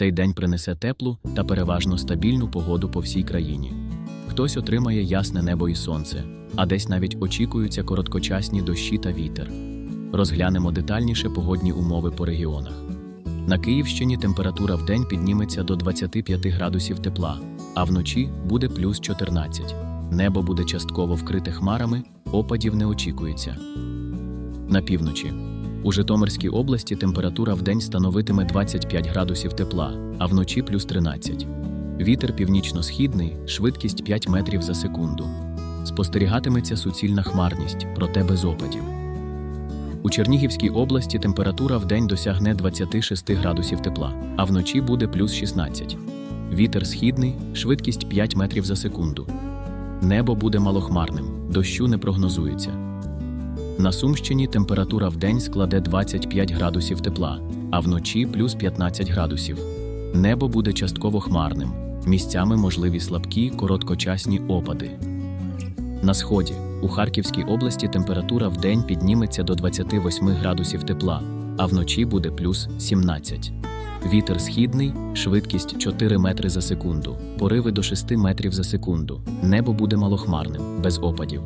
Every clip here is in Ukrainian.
Цей день принесе теплу та переважно стабільну погоду по всій країні. Хтось отримає ясне небо і сонце, а десь навіть очікуються короткочасні дощі та вітер. Розглянемо детальніше погодні умови по регіонах. На Київщині температура в день підніметься до 25 градусів тепла, а вночі буде плюс 14. Небо буде частково вкрите хмарами, опадів не очікується. На півночі. У Житомирській області температура в день становитиме 25 градусів тепла, а вночі плюс 13. Вітер північно-східний, швидкість 5 метрів за секунду. Спостерігатиметься суцільна хмарність, проте без опадів. У Чернігівській області температура в день досягне 26 градусів тепла, а вночі буде плюс 16. Вітер східний, швидкість 5 метрів за секунду. Небо буде малохмарним, дощу не прогнозується. На Сумщині температура в день складе 25 градусів тепла, а вночі плюс 15 градусів. Небо буде частково хмарним, місцями можливі слабкі короткочасні опади. На сході у Харківській області температура в день підніметься до 28 градусів тепла, а вночі буде плюс 17. Вітер східний, швидкість 4 метри за секунду, пориви до 6 метрів за секунду. Небо буде малохмарним, без опадів.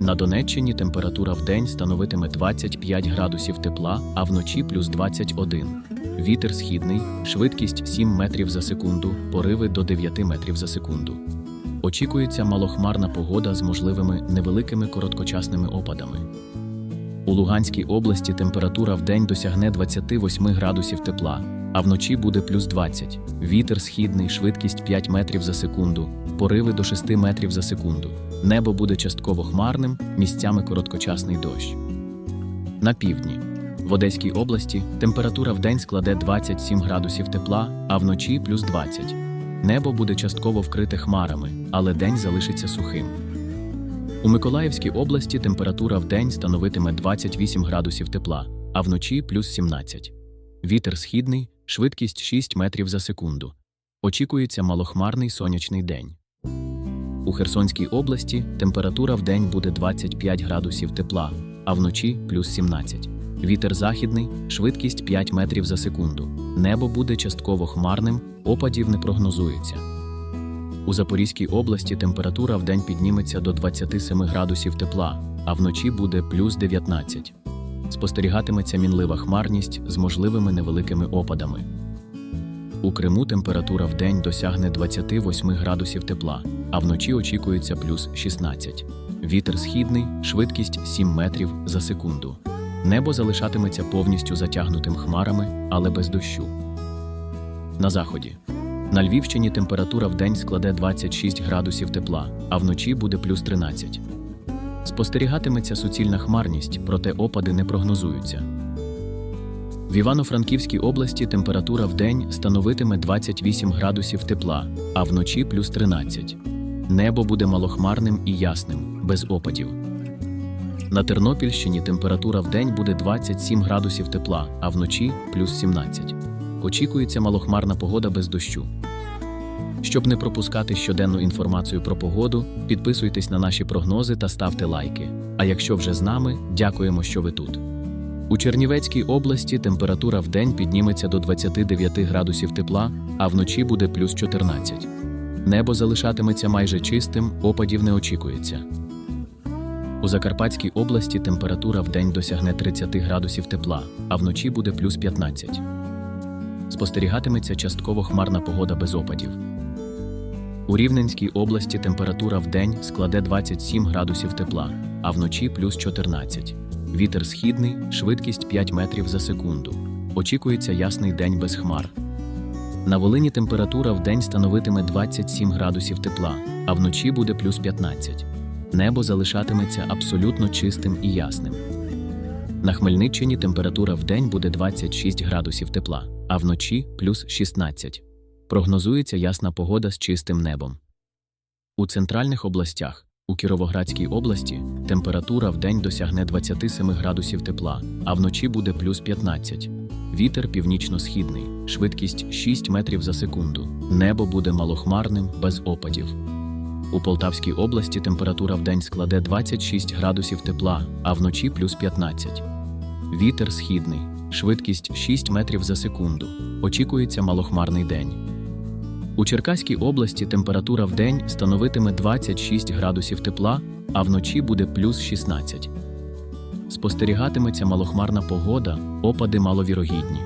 На Донеччині температура в день становитиме 25 градусів тепла, а вночі плюс 21. Вітер східний, швидкість 7 метрів за секунду, пориви до 9 метрів за секунду. Очікується малохмарна погода з можливими невеликими короткочасними опадами. У Луганській області температура в день досягне 28 градусів тепла, а вночі буде плюс 20. Вітер східний, швидкість 5 метрів за секунду, пориви до 6 метрів за секунду. Небо буде частково хмарним, місцями короткочасний дощ. На півдні. В Одеській області температура в день складе 27 градусів тепла, а вночі плюс 20. Небо буде частково вкрите хмарами, але день залишиться сухим. У Миколаївській області температура в день становитиме 28 градусів тепла, а вночі плюс 17. Вітер східний, швидкість 6 метрів за секунду. Очікується малохмарний сонячний день. У Херсонській області температура в день буде 25 градусів тепла, а вночі плюс 17. Вітер західний, швидкість 5 метрів за секунду. Небо буде частково хмарним, опадів не прогнозується. У Запорізькій області температура в день підніметься до 27 градусів тепла, а вночі буде плюс 19. Спостерігатиметься мінлива хмарність з можливими невеликими опадами. У Криму температура в день досягне 28 градусів тепла, а вночі очікується плюс 16. Вітер східний, швидкість 7 метрів за секунду. Небо залишатиметься повністю затягнутим хмарами, але без дощу. На заході. На Львівщині температура в день складе 26 градусів тепла, а вночі буде плюс 13. Спостерігатиметься суцільна хмарність, проте опади не прогнозуються. В Івано-Франківській області температура в день становитиме 28 градусів тепла, а вночі плюс 13. Небо буде малохмарним і ясним, без опадів. На Тернопільщині температура в день буде 27 градусів тепла, а вночі плюс 17. Очікується малохмарна погода без дощу. Щоб не пропускати щоденну інформацію про погоду, підписуйтесь на наші прогнози та ставте лайки. А якщо вже з нами, дякуємо, що ви тут. У Чернівецькій області температура в день підніметься до 29 градусів тепла, а вночі буде плюс 14. Небо залишатиметься майже чистим, опадів не очікується. У Закарпатській області температура в день досягне 30 градусів тепла, а вночі буде плюс 15. Спостерігатиметься частково хмарна погода без опадів. У Рівненській області температура в день складе 27 градусів тепла, а вночі плюс 14. Вітер східний, швидкість 5 метрів за секунду. Очікується ясний день без хмар. На Волині температура в день становитиме 27 градусів тепла, а вночі буде плюс 15. Небо залишатиметься абсолютно чистим і ясним. На Хмельниччині температура в день буде 26 градусів тепла, а вночі плюс 16. Прогнозується ясна погода з чистим небом. У центральних областях, у Кіровоградській області, температура в день досягне 27 градусів тепла, а вночі буде плюс 15. Вітер північно-східний, швидкість 6 метрів за секунду. Небо буде малохмарним, без опадів. У Полтавській області температура в день складе 26 градусів тепла, а вночі плюс 15. Вітер східний, швидкість 6 метрів за секунду. Очікується малохмарний день. У Черкаській області температура в день становитиме 26 градусів тепла, а вночі буде плюс 16. Спостерігатиметься малохмарна погода, опади маловірогідні.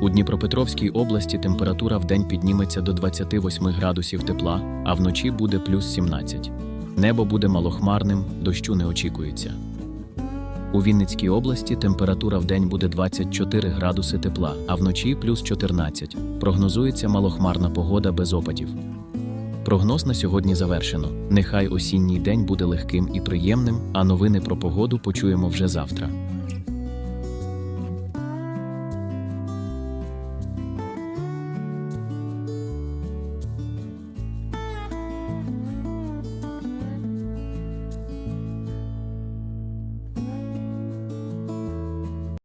У Дніпропетровській області температура в день підніметься до 28 градусів тепла, а вночі буде плюс 17. Небо буде малохмарним, дощу не очікується. У Вінницькій області температура в день буде 24 градуси тепла, а вночі плюс 14. Прогнозується малохмарна погода без опадів. Прогноз на сьогодні завершено. Нехай осінній день буде легким і приємним, а новини про погоду почуємо вже завтра.